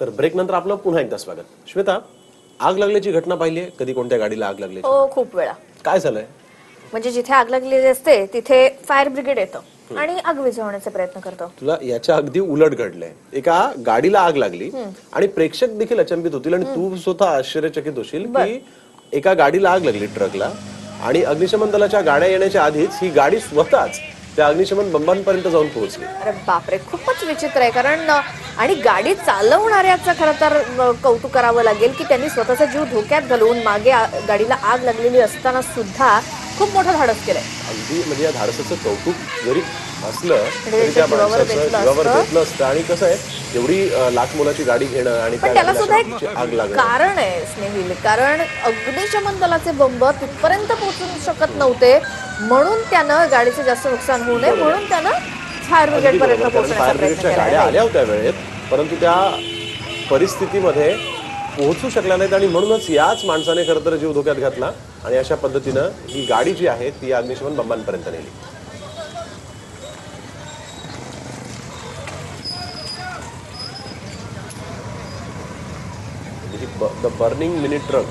तर ब्रेक नंतर आपलं पुन्हा एकदा स्वागत. श्वेता आग लागल्याची घटना पाहिली आहे? कधी कोणत्या गाडीला आग लागली हो खूप वेळा. काय झालंय? म्हणजे जिथे आग लागलेली असते तिथे फायर ब्रिगेड येतं आणि आग विझवण्याचे प्रयत्न करतं. तुला याच्या अगदी उलट घडलंय. एका गाडीला आग लागली आणि प्रेक्षक देखील अचंबित होतील आणि तू स्वतः आश्चर्यचकित होशील की एका गाडीला आग लागली ट्रकला आणि अग्निशमन दलाच्या गाड्या येण्याच्या आधीच ही गाडी स्वतःच त्या अग्निशमन बंबांपर्यंत जाऊन पोहोचली. अरे बापरे खूपच विचित्र आहे. कारण आणि गाडी चालवणाऱ्याचं खरं तर कौतुक करावं लागेल की त्यांनी स्वतःचा जीव धोक्यात घालून मागे गाडीला आग लागलेली असताना सुद्धा खूप मोठं धाडस केलंय. अगदी म्हणजे या धाडसाचं कौतुक जरी असलं तरी त्या माणसाचं जीवावर असतं. आणि कसं आहे एवढी लाख मोलाची गाडी घेणं आणि त्याला सुद्धा एक आग लागणं. कारण आहे स्नेहिल. कारण अग्निशमन दलाचे बंब तिथपर्यंत पोहोचू शकत नव्हते. म्हणून त्यानं गाडीचं जास्त नुकसान होऊ नये म्हणून त्यानं फायर ब्रिगेड पर्यंत बरोबर. कारण पोहोचण्याचा फायर प्रयत्न ब्रिगेडच्या केला गाड्या. आल्या होत्या वेळेत परंतु त्या परिस्थितीमध्ये पोहोचू शकल्या नाहीत आणि म्हणूनच याच माणसाने खरं तर जीव धोक्यात घातला आणि अशा पद्धतीनं ही गाडी जी आहे ती अग्निशमन बंबांपर्यंत नेली द बर्निंग मिनी ट्रक